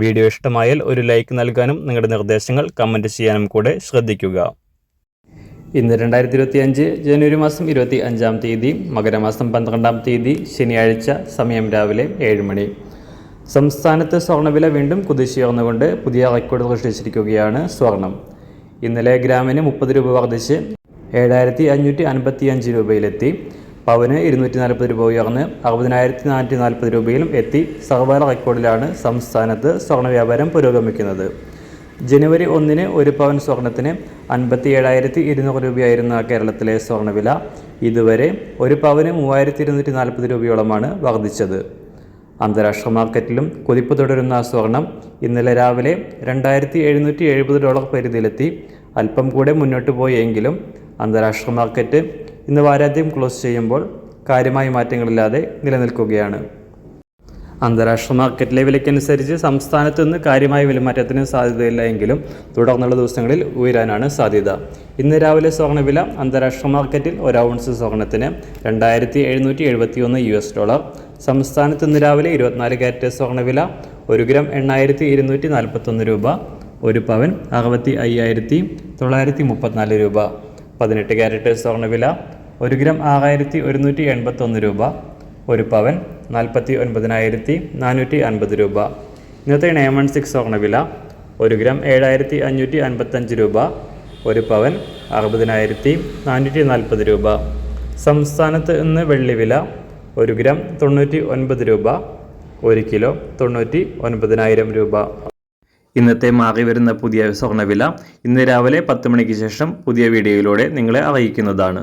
Video ഇഷ്ടമായാൽ ഒരു like നൽകാനും നിങ്ങളുടെ നിർദ്ദേശങ്ങൾ കമന്റ് ചെയ്യാനും കൂടെ ശ്രദ്ധിക്കുക. ഇന്ന് രണ്ടായിരത്തി ഇരുപത്തി അഞ്ച് ജനുവരി മാസം ഇരുപത്തി അഞ്ചാം തീയതി മകരമാസം പന്ത്രണ്ടാം തീയതി ശനിയാഴ്ച സമയം രാവിലെ ഏഴ് മണി. സംസ്ഥാനത്ത് സ്വർണവില വീണ്ടും കുതിച്ചുയർന്നുകൊണ്ട് പുതിയ റെക്കോർഡ് സൃഷ്ടിച്ചിരിക്കുകയാണ് സ്വർണം. ഇന്നലെ ഗ്രാമിന് മുപ്പത് രൂപ വർദ്ധിച്ച് ഏഴായിരത്തി അഞ്ഞൂറ്റി അൻപത്തി അഞ്ച് രൂപയിലെത്തി. പവന് ഇരുന്നൂറ്റി നാൽപ്പത് രൂപ ഉയർന്ന് അറുപതിനായിരത്തി നാനൂറ്റി നാൽപ്പത് രൂപയിലും എത്തി സർവകാല റെക്കോർഡിലാണ് സംസ്ഥാനത്ത് സ്വർണ വ്യാപാരം പുരോഗമിക്കുന്നത്. ജനുവരി ഒന്നിന് ഒരു പവൻ സ്വർണത്തിന് അൻപത്തി ഏഴായിരത്തി ഇരുന്നൂറ് രൂപയായിരുന്ന കേരളത്തിലെ സ്വർണവില ഇതുവരെ ഒരു പവന് മൂവായിരത്തി ഇരുന്നൂറ്റി നാൽപ്പത് രൂപയോളമാണ് വർദ്ധിച്ചത്. അന്താരാഷ്ട്ര മാർക്കറ്റിലും കുതിപ്പ് തുടരുന്ന സ്വർണം ഇന്നലെ രാവിലെ രണ്ടായിരത്തി എഴുന്നൂറ്റി എഴുപത് ഡോളർ പരിധിയിലെത്തി. അല്പം കൂടെ മുന്നോട്ട് പോയെങ്കിലും അന്താരാഷ്ട്ര മാർക്കറ്റ് ഇന്ന് വാരാന്ത്യം ക്ലോസ് ചെയ്യുമ്പോൾ കാര്യമായ മാറ്റങ്ങളില്ലാതെ നിലനിൽക്കുകയാണ്. അന്താരാഷ്ട്ര മാർക്കറ്റിലെ വിലയ്ക്കനുസരിച്ച് സംസ്ഥാനത്ത് നിന്ന് കാര്യമായ വിലമാറ്റത്തിന് സാധ്യതയില്ല എങ്കിലും തുടർന്നുള്ള ദിവസങ്ങളിൽ ഉയരാനാണ് സാധ്യത. ഇന്ന് രാവിലെ സ്വർണവില അന്താരാഷ്ട്ര മാർക്കറ്റിൽ ഒരു ഔൺസ് രണ്ടായിരത്തി എഴുന്നൂറ്റി എഴുപത്തി ഒന്ന് യു എസ് ഡോളർ സംസ്ഥാനത്ത് ഇന്ന് രാവിലെ ഇരുപത്തിനാല് ക്യാരറ്റ് സ്വർണവില ഒരു ഗ്രാം എണ്ണായിരത്തി ഇരുന്നൂറ്റി നാൽപ്പത്തൊന്ന് രൂപ ഒരു പവൻ അറുപത്തി അയ്യായിരത്തി തൊള്ളായിരത്തി മുപ്പത്തിനാല് രൂപ. പതിനെട്ട് ക്യാരറ്റ് സ്വർണവില ഒരു ഗ്രാം ആറായിരത്തി ഒരുന്നൂറ്റി എൺപത്തൊന്ന് രൂപ ഒരു പവൻ നാൽപ്പത്തി ഒൻപതിനായിരത്തി നാനൂറ്റി അൻപത് രൂപ. ഇന്നത്തെ നയൻ വൺ സിക്സ് സ്വർണവില ഒരു ഗ്രാം ഏഴായിരത്തി അഞ്ഞൂറ്റി അൻപത്തഞ്ച് രൂപ ഒരു പവൻ അറുപതിനായിരത്തി നാനൂറ്റി നാൽപ്പത് രൂപ. സംസ്ഥാനത്ത് ഇന്ന് വെള്ളിവില ഒരു ഗ്രാം തൊണ്ണൂറ്റി ഒൻപത് രൂപ ഒരു കിലോ തൊണ്ണൂറ്റി ഒൻപതിനായിരം രൂപ. ഇന്നത്തെ മാറി വരുന്ന പുതിയ സ്വർണവില ഇന്ന് രാവിലെ പത്ത് മണിക്ക് ശേഷം പുതിയ വീഡിയോയിലൂടെ നിങ്ങളെ അറിയിക്കുന്നതാണ്.